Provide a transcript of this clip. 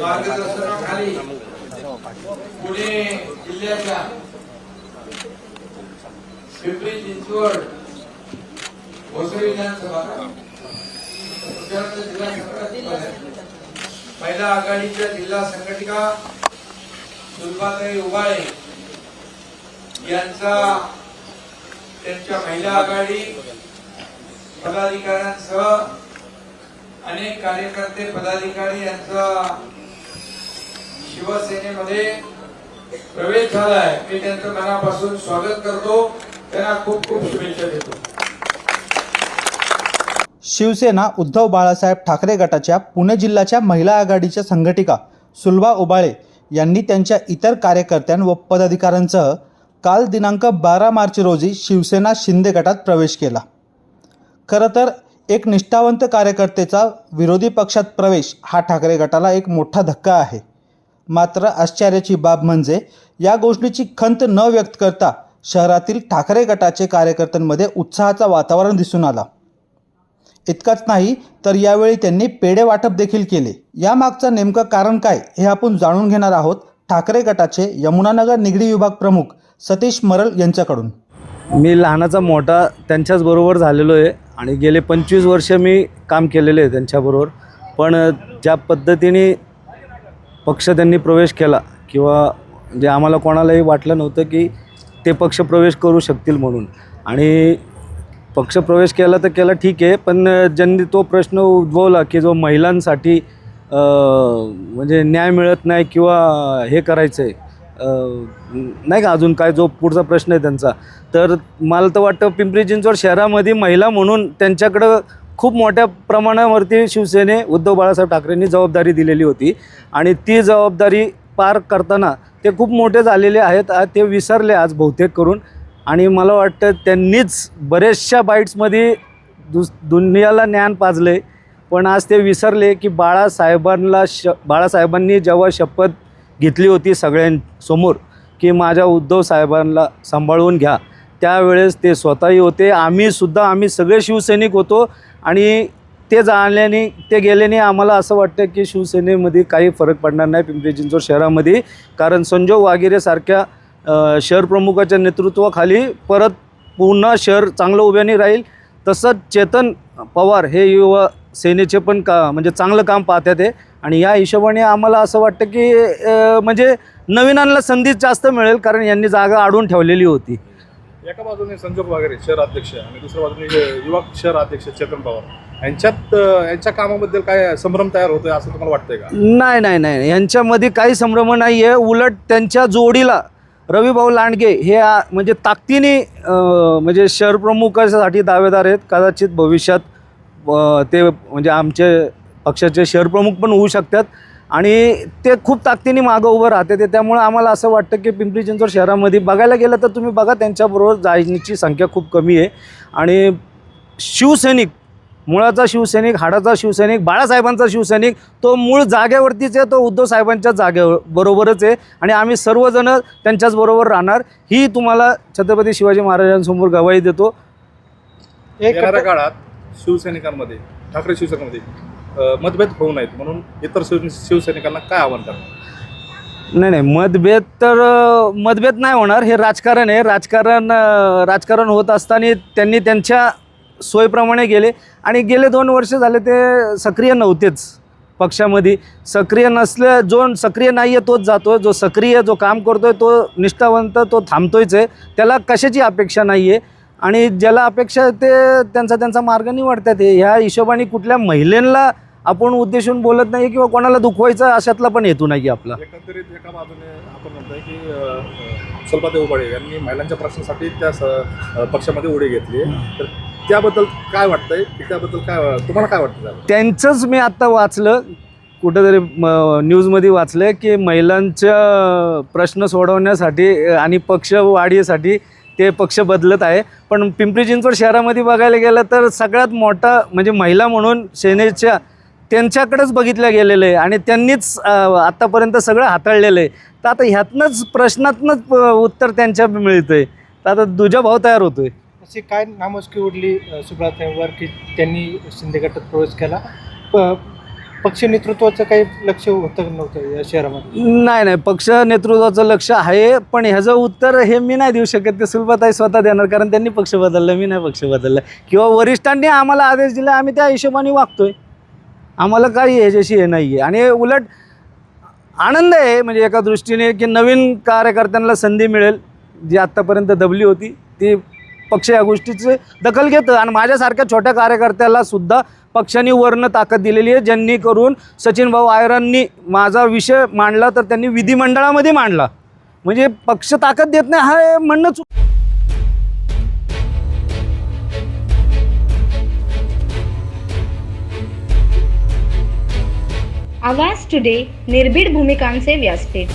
मार्गदर्शनाखाली पुणे जिल्ह्याच्या पिंपरी चिंचवड भोसरी विधानसभा जिल्हा संघटना महिला आघाडीच्या जिल्हा संघटिका सुलभाताई उबाळे यांचा त्यांच्या महिला आघाडी पदाधिकाऱ्यांसह अनेक कार्यकर्ते पदाधिकारी यांचा शिवसेनेमध्ये प्रवेश झाला आहे मी त्यांचं मनापासून स्वागत करतो. त्यांना खूप खूप शुभेच्छा देतो. शिवसेना उद्धव बाळासाहेब ठाकरे गटाच्या पुणे जिल्ह्याच्या महिला आघाडीच्या संघटिका सुलभा उबाळे यांनी त्यांच्या इतर कार्यकर्त्यां व पदाधिकाऱ्यांसह काल दिनांक बारा मार्च रोजी शिवसेना शिंदे गटात प्रवेश केला. खरं तर एक निष्ठावंत कार्यकर्तेचा विरोधी पक्षात प्रवेश हा ठाकरे गटाला एक मोठा धक्का आहे. मात्र आश्चर्याची बाब म्हणजे या गोष्टीची खंत न व्यक्त करता शहरातील ठाकरे गटाचे कार्यकर्त्यांमध्ये उत्साहाचा वातावरण दिसून आला. इतकाच नाही तर यावेळी त्यांनी पेढे वाटप देखील केले. यामागचं नेमकं कारण काय हे आपण जाणून घेणार आहोत ठाकरे गटाचे यमुनानगर निगडी विभाग प्रमुख सतीश मरल यांच्याकडून. मी लहानाचा मोठा त्यांच्याचबरोबर झालेलो आहे आणि गेले पंचवीस वर्ष मी काम केलेले आहे त्यांच्याबरोबर. पण ज्या पद्धतीने पक्ष त्यांनी प्रवेश केला किंवा जे आम्हाला कोणालाही वाटलं नव्हतं की ते पक्ष प्रवेश करू शकतील म्हणून. आणि पक्ष प्रवेश केला तर केला ठीक आहे पण ज्यांनी तो प्रश्न उद्भवला की जो महिलांसाठी म्हणजे न्याय मिळत नाही किंवा हे करायचं आहे नाही का अजून काय जो पुढचा प्रश्न आहे त्यांचा. तर मला तर वाटतं पिंपरी चिंचवड शहरामध्ये महिला म्हणून त्यांच्याकडं खूप मोठ्या प्रमाणावरती शिवसेने उद्धव बाळासाहेब ठाकरेंनी जबाबदारी दिलेली होती. आणि ती जबाबदारी पार करताना ते खूप मोठे झालेले आहेत ते विसरले आज बहुतेक करून. आणि मला वाटतं त्यांनीच बऱ्याचशा बाईट्समध्ये दुस दुनियाला ज्ञान पाजले. पण आज ते विसरले की बाळासाहेबांना श बाळासाहेबांनी जेव्हा शपथ घेतली होती सगळ्यांसमोर की माझ्या उद्धव साहेबांना सांभाळून घ्या. त्यावेळेस ते स्वतःही होते. आम्हीसुद्धा आम्ही सगळे शिवसैनिक होतो आणि ते जाण्याने ते गेल्याने आम्हाला असं वाटतं की शिवसेनेमध्ये काही फरक पडणार नाही पिंपरी चिंचवड शहरामध्ये. कारण संजोग वागिरेसारख्या शहर प्रमुखाच्या नेतृत्वाखाली परत पुन्हा शहर चांगलं उभ्याने राहील. तसंच चेतन पवार हे युवा सेनेचे पण का म्हणजे चांगलं काम पाहतात ते आणि या हिशोबाने आम्हाला असं वाटतं की म्हणजे नवीनांना संधी जास्त मिळेल कारण यांनी जागा अडवून ठेवलेली होती. एका बाजूने संजोग वगैरे शहर अध्यक्ष आणि दुसऱ्या बाजूने युवा शहर अध्यक्ष चेतन पवार. यांच्यात यांच्या कामाबद्दल काय संभ्रम तयार होतोय असं तुम्हाला वाटतंय का? नाही नाही नाही. यांच्यामध्ये काही संभ्रम नाही आहे उलट त्यांच्या जोडीला रविभाऊ लांडगे हे म्हणजे ताकदीने म्हणजे शहरप्रमुखासाठी दावेदार आहेत. कदाचित भविष्यात ते म्हणजे आमचे पक्षाचे शहरप्रमुख पण होऊ शकतात. आणि ते खूप ताकदीने मागं उभं राहते. ते त्यामुळे आम्हाला असं वाटतं की पिंपरी चिंचवड शहरामध्ये बघायला गेलं तर तुम्ही बघा त्यांच्याबरोबर जायची संख्या खूप कमी आहे. आणि शिवसैनिक मुळाचा शिवसैनिक हाडाचा शिवसैनिक बाळासाहेबांचा शिवसैनिक तो मूळ जागेवरतीच आहे तो उद्धव साहेबांच्या जागेवर बरोबरच आहे. आणि आम्ही सर्वजण त्यांच्याच बरोबर राहणार. ही तुम्हाला छत्रपती शिवाजी महाराजांसमोर गवाही देतो. येणाऱ्या काळात शिवसैनिकांमध्ये ठाकरे शिवसैनिकांमध्ये मतभेद होऊ नयेत. म्हणून इतर शिव शिवसैनिकांना काय आव्हान करणार? नाही नाही. मतभेद तर मतभेद नाही होणार. हे राजकारण आहे. राजकारण राजकारण होत असताना त्यांनी त्यांच्या सोयीप्रमाणे गेले. आणि गेले दोन वर्ष झाले ते सक्रिय नव्हतेच पक्षामध्ये. सक्रिय नसले जो सक्रिय नाही आहे तोच जातो आहे जो सक्रिय जो काम करतो आहे तो निष्ठावंत तो थांबतोयच आहे. त्याला कशाची अपेक्षा नाही आहे आणि ज्याला अपेक्षा ते त्यांचा त्यांचा मार्ग निवडतात. हे ह्या हिशोबाने कुठल्या महिलेला आपण उद्देशून बोलत नाही किंवा कोणाला दुखवायचं अशातला पण हेतू नाही आपला. एकंदरीत एका बाजूने आपण म्हणतोय की अं, अं, यांनी महिलांच्या प्रश्नासाठी त्या पक्षामध्ये उडी घेतली तर त्याबद्दल काय वाटतंय? त्याबद्दल काय तुम्हाला काय वाटतं त्यांचंच मी आत्ता वाचलं कुठेतरी न्यूजमध्ये वाचलं की महिलांच्या प्रश्न सोडवण्यासाठी आणि पक्ष वाढीसाठी ते पक्ष बदलत आहे. पण पिंपरी चिंचवड शहरामध्ये बघायला गेलं तर सगळ्यात मोठा म्हणजे महिला म्हणून सेनेच्या त्यांच्याकडेच बघितलं गेलेलं आहे आणि त्यांनीच आत्तापर्यंत सगळं हाताळलेलं आहे. तर आता ह्यातनंच प्रश्नातनंच उत्तर त्यांच्या मिळतं आहे तर आता दुजा भाव तयार होतो आहे अशी काय नामुष्की उडली अ, की त्यांनी शिंदे गटात प्रवेश केला? प पक्ष नेतृत्वाचं काही लक्ष होतं नव्हतं या शहरामध्ये? नाही नाही. पक्ष नेतृत्वाचं लक्ष आहे पण ह्याचं उत्तर हे मी नाही देऊ शकत. ते सुलभताई स्वतः देणार कारण त्यांनी पक्ष बदलला मी नाही पक्ष बदलला. किंवा वरिष्ठांनी आम्हाला आदेश दिला आम्ही त्या हिशोबाने वागतोय. आम्हाला काही ह्याच्याशी हे नाही आहे आणि उलट आनंद आहे म्हणजे एका दृष्टीने की नवीन कार्यकर्त्यांना संधी मिळेल जी आत्तापर्यंत दबली होती ती पक्ष या गोष्टीची दखल घेतं. आणि माझ्यासारख्या छोट्या कार्यकर्त्याला सुद्धा पक्षाने वर्ण ताकद दिलेली आहे ज्यांनी करून सचिन भाऊ आयरांनी माझा विषय मांडला तर त्यांनी विधिमंडळामध्ये मांडला. म्हणजे पक्ष ताकद देत नाही हा म्हणणं चुक आवाज टुडे निर्भीड भूमिकांचे व्यासपीठ.